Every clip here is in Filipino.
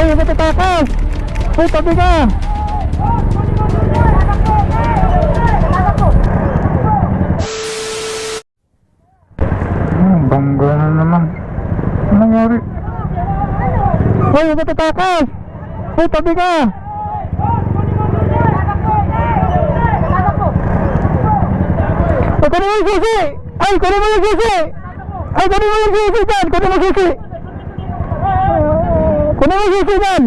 Hoy, matatakas! Hoy, tabi ka! Hmm, bangga na naman. Ano nangyari? Hoy, matatakas! Hoy, tabi ka! Ay, kunin mo yung susi! Ay, kunin mo yung susi! Ay, kunin mo yung susi dyan! Kunin mo yung susi! Kunin mo yung susi dyan!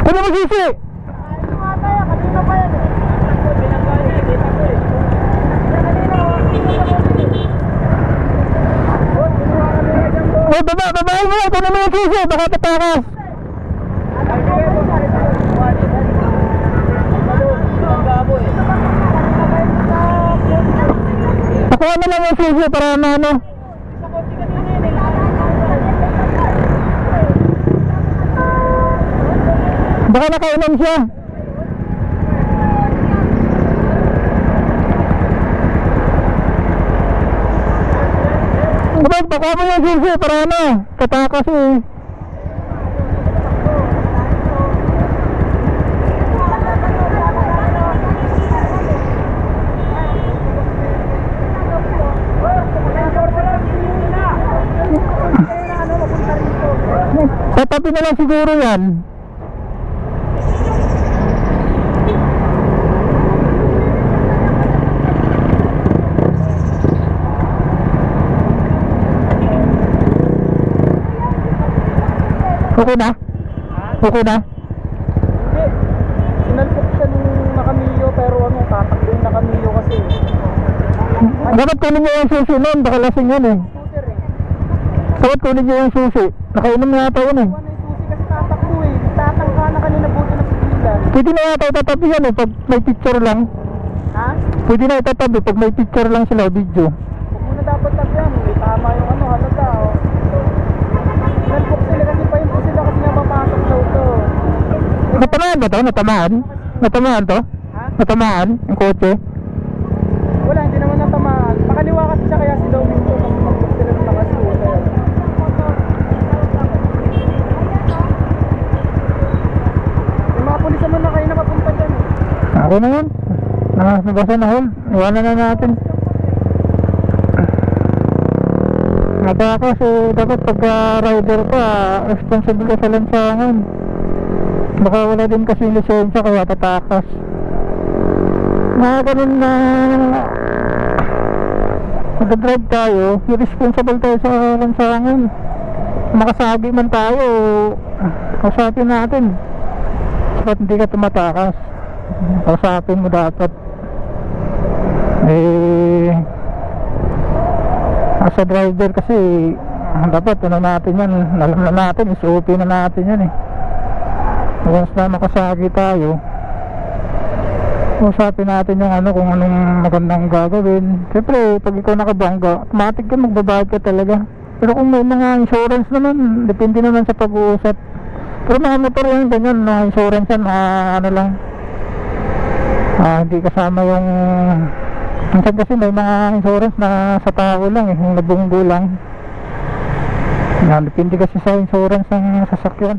Kunin mo yung susi! Ay, baba, babae mo! Kunin mo yung susi! Baka tatakas! Nakuha na lang yung susi para na ano. Baka nakainom siya. Kapag baka mo yung susi para ano. Tatakas eh. Tatabi na lang siguro yan. Okay na? Okay na? Hindi. Sinalpok siya nung nakamilyo pero ano, tatakbo yung nakamilyo kasi. Dapat kunin niyo yung susi nun, baka lasing yan eh. Scooter eh. Dapat kunin niyo yung susi. Nakainom na yata yun eh. Kuha na yung susi kasi tatakbo eh. Tatangka na kanina buti na pigilan. Pwede na yata itatabi yan eh, pag may picture lang. Ha? Pwede na itatabi pag may picture lang sila, video. Natamaan ba to? Natamaan? Natamaan to? Ha? Natamaan? Yung kotse? Wala, hindi naman natamaan. Pakaliwa kasi siya kaya si Domingo kasi sinalpok sila. Yung mga pulis naman na kayo nakapunta dyan eh. Ako na yan. Nakasabasa na hol. Iwanan na natin. Natakas eh, dapat pagka rider ka, responsible ka sa lansangan. Baka wala din kasi lisensya kaya tatakas. Mga ganun na nag-drive tayo, irresponsible tayo sa lansangan. Makasagi man tayo, kausapin natin. Dapat hindi ka tumatakas. Kausapin mo dapat. Eh, as a driver kasi, dapat ano natin yan, alam na natin, SOP na natin yan eh. Once na makasagi tayo, usapin natin yung ano kung anong magandang gagawin. Siyempre, pag ikaw nakabangga, automatic ka magbabayad ka talaga. Pero kung may mga insurance naman, depende naman sa pag-uusap. Pero mga motor yan, ganyan, mga insurance yan, mga ano lang. Ah, hindi kasama yung... Minsan kasi may mga insurance na sa tao lang eh, yung nabunggo lang. Yan, depende kasi sa insurance ng sasakyan.